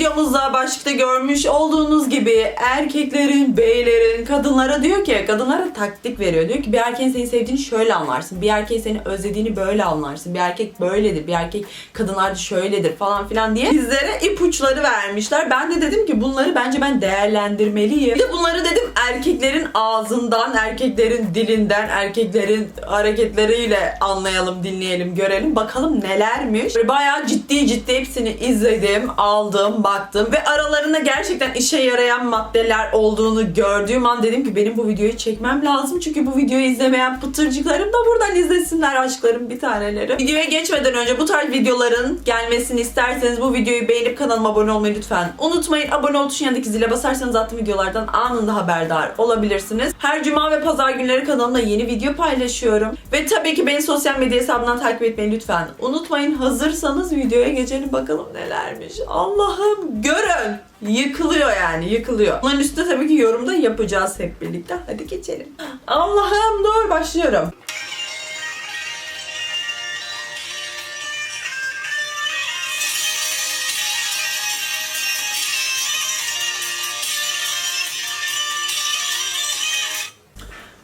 Videomuzda başlıkta görmüş olduğunuz gibi erkeklerin, beylerin kadınlara diyor ki kadınlara taktik veriyor. Diyor ki bir erkeğin seni sevdiğini şöyle anlarsın. Bir erkeğin seni özlediğini böyle anlarsın. Bir erkek böyledir. Bir erkek kadınlarda şöyledir falan filan diye bizlere ipuçları vermişler. Ben de dedim ki bunları bence ben değerlendirmeliyim. Bir de bunları dedim erkeklerin ağzından, erkeklerin dilinden, erkeklerin hareketleriyle anlayalım, dinleyelim, görelim. Bakalım nelermiş. Böyle bayağı ciddi ciddi hepsini izledim, aldım, baktım ve aralarında gerçekten işe yarayan maddeler olduğunu gördüğüm an dedim ki benim bu videoyu çekmem lazım. Çünkü bu videoyu izlemeyen pıtırcıklarım da buradan izlesinler aşklarım bir taneleri. Videoya geçmeden önce bu tarz videoların gelmesini isterseniz bu videoyu beğenip kanalıma abone olmayı lütfen unutmayın. Abone ol tuşuna zile basarsanız attığım videolardan anında haberdar olabilirsiniz. Her cuma ve pazar günleri kanalımda yeni video paylaşıyorum. Ve tabii ki beni sosyal medya hesabından takip etmeyi lütfen unutmayın. Hazırsanız videoya geçelim bakalım nelermiş. Allah'ım görün. Yıkılıyor yani yıkılıyor. Bunların üstüne tabii ki yorumda yapacağız hep birlikte. Hadi geçelim. Allah'ım dur başlıyorum.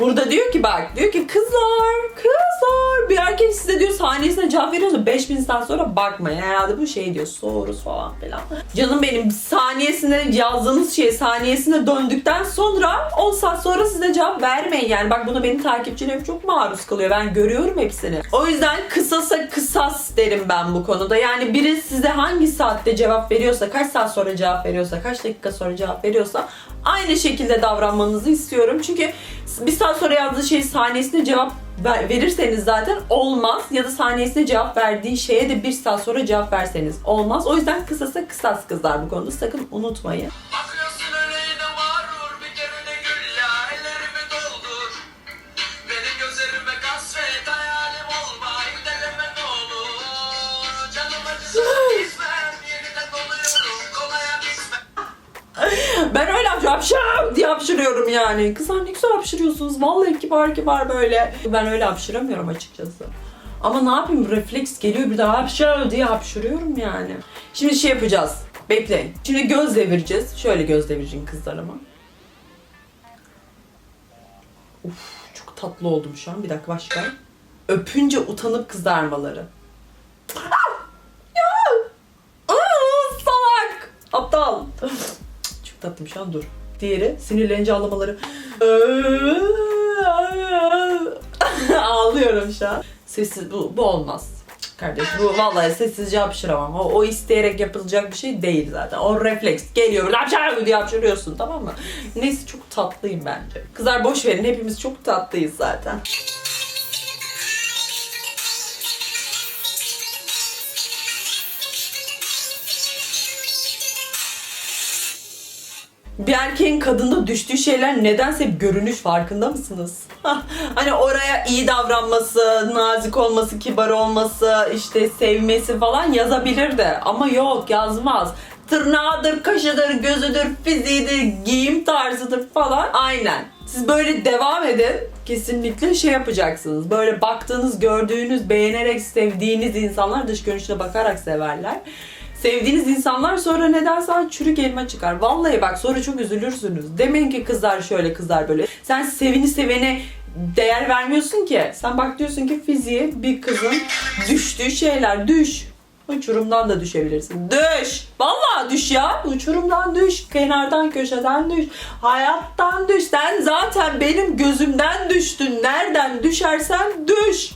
Burada diyor ki bak diyor ki kızlar kızlar bir erkek size diyor saniyesine cevap veriyorsa 5000 insan sonra bakmayın. Herhalde bu şey diyor soğuruz falan filan. Canım benim saniyesine yazdığınız şey saniyesine döndükten sonra 10 saat sonra size cevap vermeyin. Yani bak bunu benim takipçilerim çok maruz kalıyor. Ben görüyorum hepsini. O yüzden kısasa kısas derim ben bu konuda. Yani biri size hangi saatte cevap veriyorsa kaç saat sonra cevap veriyorsa kaç dakika sonra cevap veriyorsa aynı şekilde davranmanızı istiyorum. Çünkü bir saat sonra yazdığı şey saniyesinde cevap verirseniz zaten olmaz ya da saniyesinde cevap verdiği şeye de bir saat sonra cevap verseniz olmaz. O yüzden kısasa kısas kızlar bu konuda sakın unutmayın. Hapşam diye hapşırıyorum yani. Kızlar ne güzel hapşırıyorsunuz. Vallahi kibar kibar böyle. Ben öyle hapşıramıyorum açıkçası. Ama ne yapayım refleks geliyor bir daha hapşır diye hapşırıyorum yani. Şimdi şey yapacağız. Bekleyin. Şimdi göz devireceğiz. Şöyle göz devireceğim kızlarıma. Uf çok tatlı oldum şu an. Bir dakika başka. Öpünce utanıp kızarmaları. Ah! Ya! Aa, salak! Aptal. Çok tatlım şu an dur. Diğeri sinirlenince ağlamaları. Ağlıyorum şu an. Sessiz bu, bu olmaz. Kardeş bu vallahi sessizce hapşıramam. O, o isteyerek yapılacak bir şey değil zaten. O refleks geliyor. Hapşır diye hapşırıyorsun tamam mı? Neyse çok tatlıyım bence. Kızlar boş verin hepimiz çok tatlıyız zaten. Bir erkeğin kadında düştüğü şeyler nedense görünüş farkında mısınız? hani oraya iyi davranması, nazik olması, kibar olması, işte sevmesi falan yazabilir de ama yok yazmaz. Tırnağıdır, kaşıdır, gözüdür, fiziğidir, giyim tarzıdır falan. Aynen. Siz böyle devam edin. Kesinlikle şey yapacaksınız. Böyle baktığınız, gördüğünüz, beğenerek sevdiğiniz insanlar dış görünüşüne bakarak severler. Sevdiğiniz insanlar sonra nedense "Ay, çürük elma çıkar. Vallahi bak sonra çok üzülürsünüz. Demeyin ki kızlar şöyle kızlar böyle. Sen sevini sevene değer vermiyorsun ki. Sen bak diyorsun ki fiziği bir kızın düştüğü şeyler düş. Uçurumdan da düşebilirsin. Düş. Vallahi düş ya. Uçurumdan düş. Kenardan köşeden düş. Hayattan düş. Sen zaten benim gözümden düştün. Nereden düşersen düş.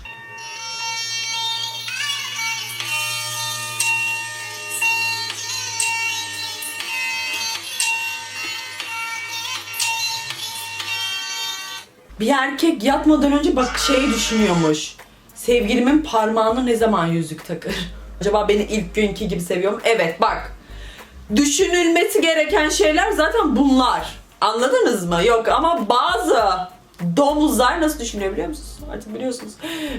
Bir erkek yatmadan önce bak şey düşünüyormuş. Sevgilimin parmağına ne zaman yüzük takır? Acaba beni ilk günkü gibi seviyor mu? Evet bak. Düşünülmesi gereken şeyler zaten bunlar. Anladınız mı? Yok ama bazı Domuzlar nasıl düşünüyor biliyor musunuz? Artık biliyorsunuz.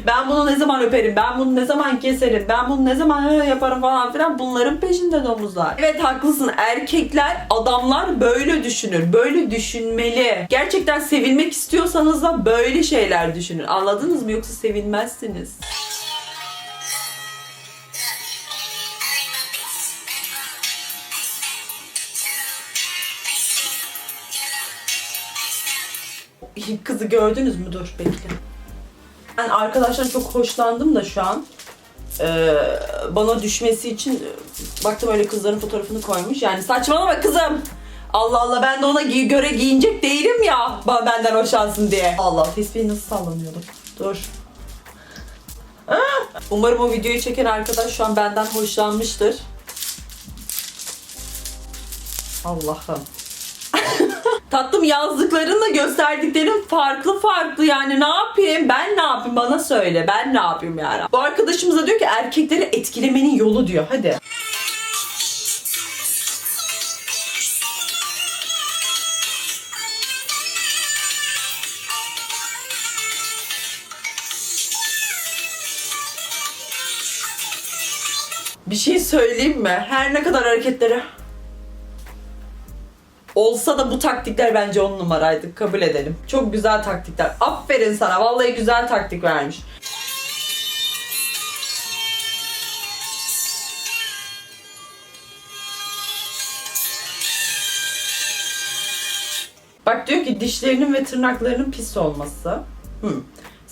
Ben bunu ne zaman öperim, ben bunu ne zaman keserim, ben bunu ne zaman yaparım falan filan. Bunların peşinde domuzlar. Evet haklısın. Erkekler, adamlar böyle düşünür. Böyle düşünmeli. Gerçekten sevilmek istiyorsanız da böyle şeyler düşünün. Anladınız mı? Yoksa sevilmezsiniz. Kızı gördünüz mü? Dur bekle. Ben arkadaşlar çok hoşlandım da şu an. Ee, bana düşmesi için e, baktım öyle kızların fotoğrafını koymuş. Yani saçmalama kızım. Allah Allah ben de ona giy- göre giyinecek değilim ya. Ba- Benden hoşlansın diye. Allah tesbihi nasıl sallanıyordu. Dur. Umarım o videoyu çeken arkadaş şu an benden hoşlanmıştır. Allah'ım. Tatlım yazdıklarınla gösterdiklerin farklı farklı yani ne yapayım ben ne yapayım bana söyle ben ne yapayım yani. Bu arkadaşımız da diyor ki erkekleri etkilemenin yolu diyor hadi. Bir şey söyleyeyim mi? Her ne kadar hareketleri olsa da bu taktikler bence on numaraydı. Kabul edelim. Çok güzel taktikler. Aferin sana. Vallahi güzel taktik vermiş. Bak diyor ki dişlerinin ve tırnaklarının pis olması. Hı.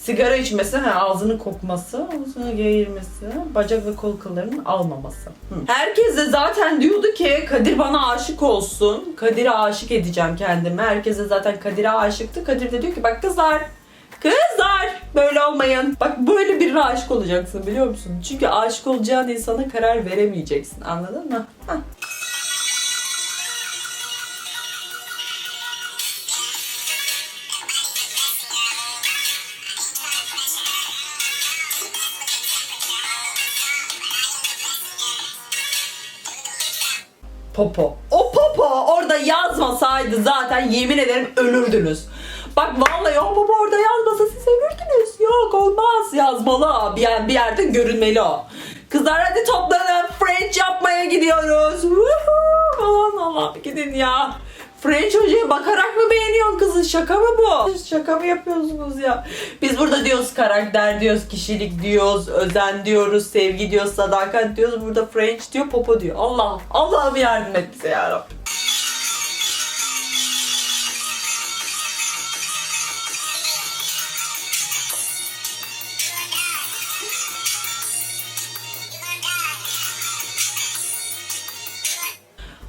Sigara içmesi, ha, ağzının kokması, ağzına geğirmesi, bacak ve kol kıllarının almaması. Hı. Herkes de zaten diyordu ki Kadir bana aşık olsun. Kadir'e aşık edeceğim kendimi. Herkes de zaten Kadir'e aşıktı. Kadir de diyor ki bak kızlar Kızlar böyle olmayın. Bak böyle birine aşık olacaksın biliyor musun? Çünkü aşık olacağın insana karar veremeyeceksin. Anladın mı? Hah. Popo. O popo orada yazmasaydı zaten yemin ederim ölürdünüz. Bak vallahi o popo orada yazmasa siz ölürdünüz. Yok olmaz yazmalı. Bir, yer, bir yerde görünmeli o. Kızlar hadi toplanın. French yapmaya gidiyoruz. Woohoo! Falan Allah gidin ya. French hocaya bakarak mı beğeniyorsun kızı? Şaka mı bu? Şaka mı yapıyorsunuz ya? Biz burada diyoruz karakter diyoruz, kişilik diyoruz, özen diyoruz, sevgi diyoruz, sadakat diyoruz. Burada French diyor, popo diyor. Allah, Allah'ım yardım et bize ya Rabbim.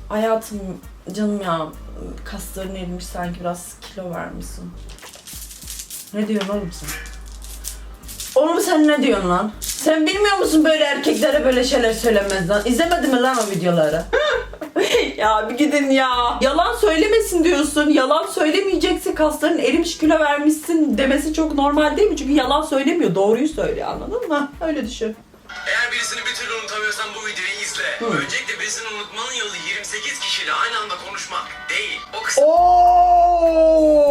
Hayatım, canım ya kasların erimiş sanki biraz kilo vermişsin. Ne diyorsun oğlum sen? Oğlum sen ne diyorsun lan? Sen bilmiyor musun böyle erkeklere böyle şeyler söylemez lan? İzlemedin mi lan o videoları? ya bir gidin ya. Yalan söylemesin diyorsun. Yalan söylemeyeceksin. Kasların erimiş kilo vermişsin demesi çok normal değil mi? Çünkü yalan söylemiyor. Doğruyu söylüyor anladın mı? Öyle düşün. Eğer birisini bir türlü unutamıyorsan bu videoyu izle. Öncelikle birisini unutmanın yolu 28 kişiyle aynı anda konuşmak değil. O kısa Oo!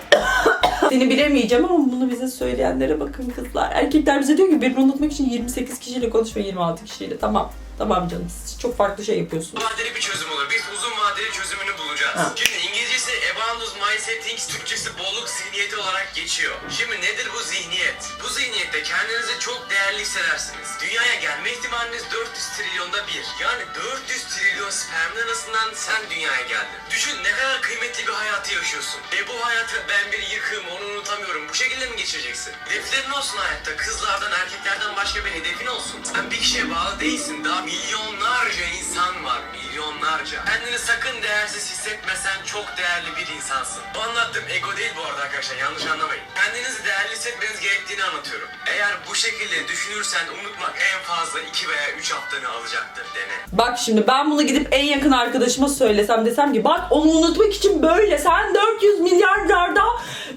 Seni bilemeyeceğim ama bunu bize söyleyenlere bakın kızlar. Erkekler bize diyor ki birini unutmak için 28 kişiyle konuş ve 26 kişiyle. Tamam. Tamam canım siz çok farklı şey yapıyorsunuz. vadeli bir çözüm olur. Biz uzun vadeli çözümünü bulacağız. Ha. Şimdi İngilizcesi abundance mindset thinks, Türkçesi bolluk zihniyeti olarak geçiyor. Şimdi nedir bu zihniyet? Bu zihniyette kendinizi çok değerli hissedersiniz. Dünyaya gelme ihtimaliniz 400 trilyonda bir. Yani 400 trilyon spermin arasından sen dünyaya geldin. Düşün ne kadar kıymetli bir hayatı yaşıyorsun. Ve bu hayatı ben bir yıkığım onu unutamıyorum. Bu şekilde mi geçireceksin? Hedeflerin olsun hayatta. Kızlardan erkeklerden başka bir hedefin olsun. Sen bir kişiye bağlı değilsin. Daha milyonlarca insan var. Milyonlarca. Kendini sakın değersiz hissetmesen çok değerli bir insansın. Bu anlattığım ego değil bu arada arkadaşlar. Yanlış anlamayın. Kendinizi değerli hissetmeniz gerektiğini anlatıyorum. Eğer bu şekilde düşünürsen unutmak en fazla 2 veya 3 haftanı alacaktır. Dene. Bak şimdi ben bunu gidip en yakın arkadaşıma söylesem desem ki bak onu unutmak için böyle sen 400 milyarlarda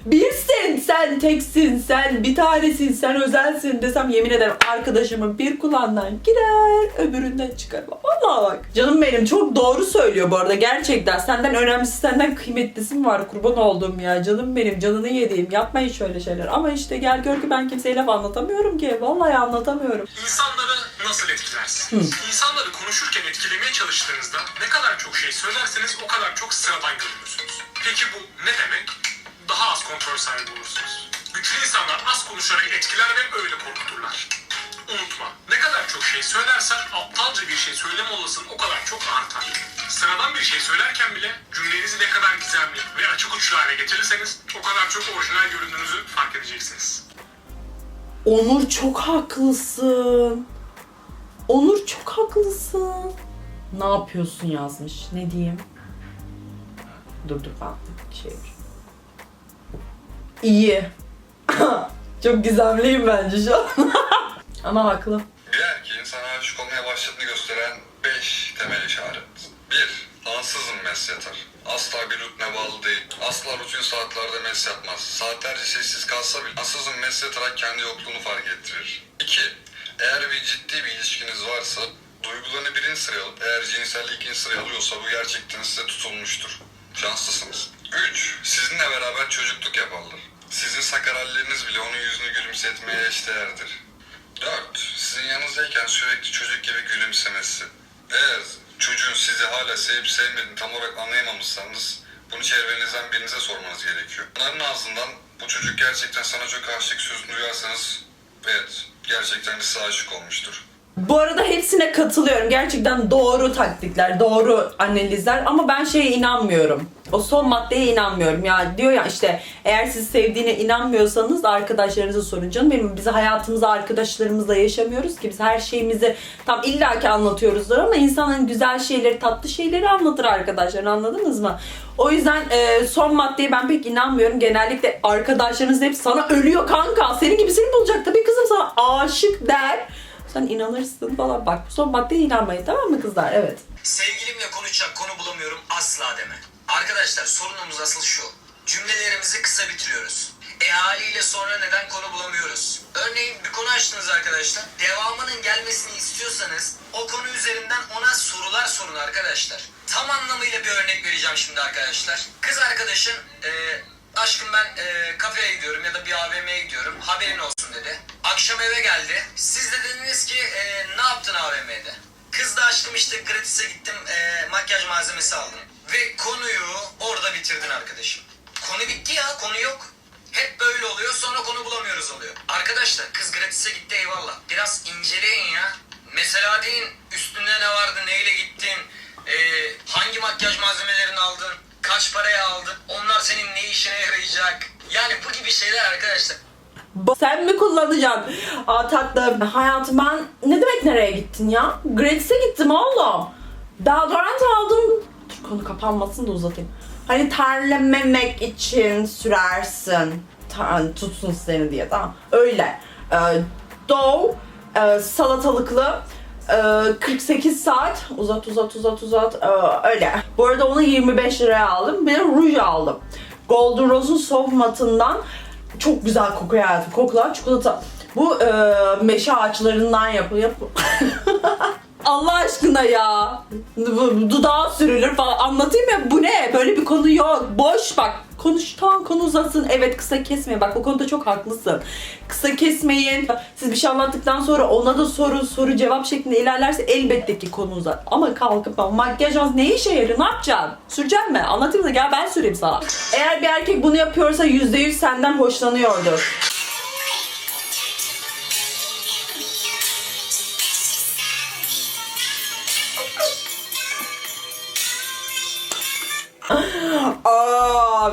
birsin sen teksin, sen bir tanesin, sen özelsin desem yemin ederim arkadaşımın bir kulağından girer, öbüründen çıkar. Vallahi bak. Canım benim çok doğru söylüyor bu arada gerçekten. Senden önemlisi, senden kıymetlisi mi var kurban olduğum ya. Canım benim, canını yediğim. Yapmayın şöyle şeyler. Ama işte gel gör ki ben kimseye laf anlatamıyorum ki. Vallahi anlatamıyorum. İnsanları nasıl etkilersin? İnsanları konuşurken etkilemeye çalıştığınızda ne kadar çok şey söylerseniz o kadar çok sıradan görünürsünüz. Peki bu ne demek? Daha az kontrol sahibi olursunuz. Güçlü insanlar az konuşarak etkiler ve öyle korkuturlar. Unutma, ne kadar çok şey söylersen aptalca bir şey söyleme olasılığın o kadar çok artar. Sıradan bir şey söylerken bile cümlenizi ne kadar gizemli ve açık uçlu hale getirirseniz o kadar çok orijinal göründüğünüzü fark edeceksiniz. Onur çok haklısın. Onur çok haklısın. Ne yapıyorsun yazmış. Ne diyeyim? Dur dur ben şey İyi. çok gizemliyim bence şu an. Ama haklı. Bir erkeğin sana aşık olmaya başladığını gösteren 5 temel işaret. 1. Ansızın mes yatar. Asla bir rutine bağlı değil. Asla rutin saatlerde mes yapmaz. Saatlerce sessiz kalsa bile ansızın mes yatarak kendi yokluğunu fark ettirir. 2. Eğer bir ciddi bir ilişkiniz varsa duygularını birinci sıraya alıp eğer cinselliği ikinci sıraya alıyorsa bu gerçekten size tutulmuştur. Şanslısınız. 3. Sizinle beraber çocukluk yaparlar. Sizin sakar halleriniz bile onun yüzünü gülümsetmeye eşdeğerdir. 4. Sizin yanınızdayken sürekli çocuk gibi gülümsemesi. Eğer çocuğun sizi hala sevip sevmediğini tam olarak anlayamamışsanız bunu çevrenizden birinize sormanız gerekiyor. Onların ağzından bu çocuk gerçekten sana çok aşık sözünü duyarsanız evet gerçekten de size aşık olmuştur. Bu arada hepsine katılıyorum. Gerçekten doğru taktikler, doğru analizler ama ben şeye inanmıyorum. O son maddeye inanmıyorum. Ya diyor ya işte eğer siz sevdiğine inanmıyorsanız arkadaşlarınıza sorun. Canım benim biz hayatımızı arkadaşlarımızla yaşamıyoruz ki biz her şeyimizi tam illaki anlatıyoruzdur ama insanın güzel şeyleri, tatlı şeyleri anlatır arkadaşlar anladınız mı? O yüzden e, son maddeye ben pek inanmıyorum. Genellikle arkadaşlarınız hep sana ölüyor kanka. Senin gibisini bulacak tabii kızım sana aşık der. Sen inanırsın falan. Bak son maddeye inanmayın tamam mı kızlar? Evet. Sevgilimle konuşacak konu bulamıyorum asla deme. Arkadaşlar sorunumuz asıl şu. Cümlelerimizi kısa bitiriyoruz. E haliyle sonra neden konu bulamıyoruz? Örneğin bir konu açtınız arkadaşlar. Devamının gelmesini istiyorsanız o konu üzerinden ona sorular sorun arkadaşlar. Tam anlamıyla bir örnek vereceğim şimdi arkadaşlar. Kız arkadaşın e, aşkım ben e, kafeye gidiyorum ya da bir AVM'ye gidiyorum haberin olsun dedi. Akşam eve geldi. Siz de dediniz ki e, ne yaptın AVM'de? Kız da aşkım işte gratis'e gittim e, makyaj malzemesi aldım. Ve konuyu orada bitirdin arkadaşım. Konu bitti ya konu yok. Hep böyle oluyor sonra konu bulamıyoruz oluyor. Arkadaşlar kız gratis'e gitti eyvallah. Biraz inceleyin ya. Mesela deyin üstünde ne vardı neyle gittin. e, hangi makyaj malzemelerini aldın. Kaç paraya aldın. Onlar senin ne işine yarayacak. Yani bu gibi şeyler arkadaşlar. Sen mi kullanacaksın? Aa tatlım hayatım ben ne demek nereye gittin ya? Gratis'e gittim oğlum. Deodorant aldım. Dur konu kapanmasın da uzatayım. Hani terlememek için sürersin. Ta- tutsun seni diye tamam. Öyle. Ee, Dove e, salatalıklı e, 48 saat uzat uzat uzat uzat e, öyle. Bu arada onu 25 liraya aldım. Bir de ruj aldım. Golden Rose'un soft matından çok güzel kokuyor hayatım. Kokular çikolata. Bu e, meşe ağaçlarından yapılıyor. Allah aşkına ya. Dudağa sürülür falan. Anlatayım ya bu ne? Böyle bir konu yok. Boş bak. Konuş tamam konu uzasın. Evet kısa kesmeyin. Bak bu konuda çok haklısın. Kısa kesmeyin. Siz bir şey anlattıktan sonra ona da soru soru cevap şeklinde ilerlerse elbette ki konu uzar. Ama kalkıp ben makyaj az ne işe yarıyor? Ne yapacaksın? Süreceksin mi? Anlatayım da gel ben süreyim sana. Eğer bir erkek bunu yapıyorsa %100 senden hoşlanıyordur.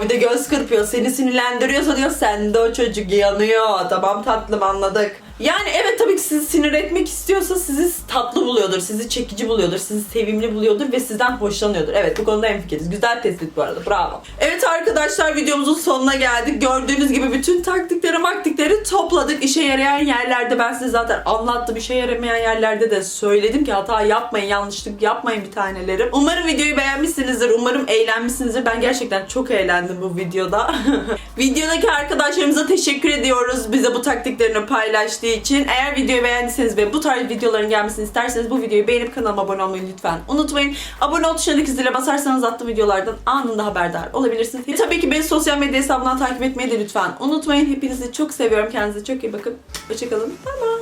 Bir de göz kırpıyor. Seni sinirlendiriyorsa diyor sende o çocuk yanıyor. Tamam tatlım anladık. Yani evet tabii ki sizi sinir etmek istiyorsa sizi tatlı buluyordur, sizi çekici buluyordur, sizi sevimli buluyordur ve sizden hoşlanıyordur. Evet bu konuda hemfikiriz. Güzel tespit bu arada. Bravo. Evet arkadaşlar videomuzun sonuna geldik. Gördüğünüz gibi bütün taktikleri maktikleri topladık. İşe yarayan yerlerde ben size zaten anlattım. İşe yaramayan yerlerde de söyledim ki hata yapmayın, yanlışlık yapmayın bir tanelerim. Umarım videoyu beğenmişsinizdir. Umarım eğlenmişsinizdir. Ben gerçekten çok eğlendim bu videoda. Videodaki arkadaşlarımıza teşekkür ediyoruz. Bize bu taktiklerini paylaştığı için. Eğer videoyu beğendiyseniz ve bu tarz videoların gelmesini isterseniz bu videoyu beğenip kanalıma abone olmayı lütfen unutmayın. Abone ol tuşundaki zile basarsanız attığım videolardan anında haberdar olabilirsiniz. Ve tabii ki beni sosyal medya hesabından takip etmeyi de lütfen unutmayın. Hepinizi çok seviyorum. Kendinize çok iyi bakın. Hoşçakalın. Bye.